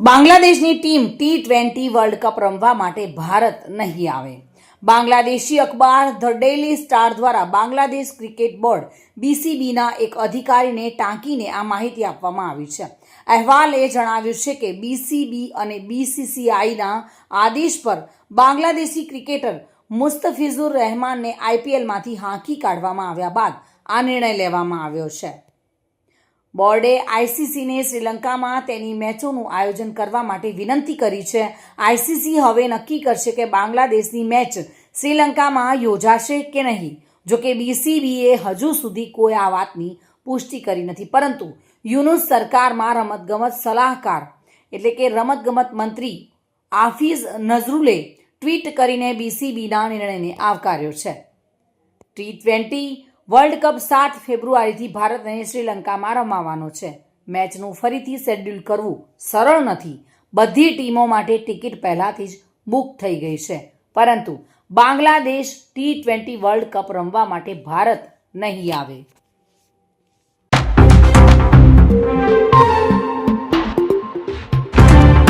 બાંગ્લાદેશની team T twenty world cup રમવા માટે ભારત નહીં આવે. બાંગ્લાદેશી અખબાર ધ ડેલી સ્ટાર દ્વારા બાંગ્લાદેશ ક્રિકેટ બોર્ડ બીસીબીના એક અધિકારીને ટાંકીને આ માહિતી આપવામાં આવી છે. અહેવાલે જણાવ્યું છે કે બીસીબી અને બીસીસીઆઈના આદેશ પર બાંગ્લાદેશી ક્રિકેટર મુસ્તફિઝુર રહેમાનને આઈપીએલમાંથી હાંકી કાઢવામાં આવ્યા બાદ આ નિર્ણય લેવામાં આવ્યો છે. બોર્ડે આઈસીસીને શ્રીલંકામાં તેની મેચોનું આયોજન કરવા માટે વિનંતી કરી છે. આઈસીસી હવે નક્કી કરશે કે બાંગ્લાદેશની મેચ શ્રીલંકામાં યોજાશે કે નહીં. જોકે બીસીબીએ હજુ સુધી કોઈ આ વાતની પુષ્ટિ કરી નથી. પરંતુ યુનુસ સરકારમાં રમતગમત સલાહકાર, એટલે કે રમતગમત મંત્રી આફીઝ નઝરુલે ટ્વીટ કરીને બીસીબીના નિર્ણયને આવકાર્યો છે. ટી ટ્વેન્ટી વર્લ્ડ કપ સાત ફેબ્રુઆરીથી ભારત અને શ્રીલંકામાં રમાવાનો છે. મેચનું ફરીથી શેડ્યુલ કરવું સરળ નથી. બધી ટીમો માટે ટિકિટ પહેલાથી જ બુક થઈ ગઈ છે. પરંતુ Bangladesh T twenty world cup રમવા માટે ભારત નહીં આવે.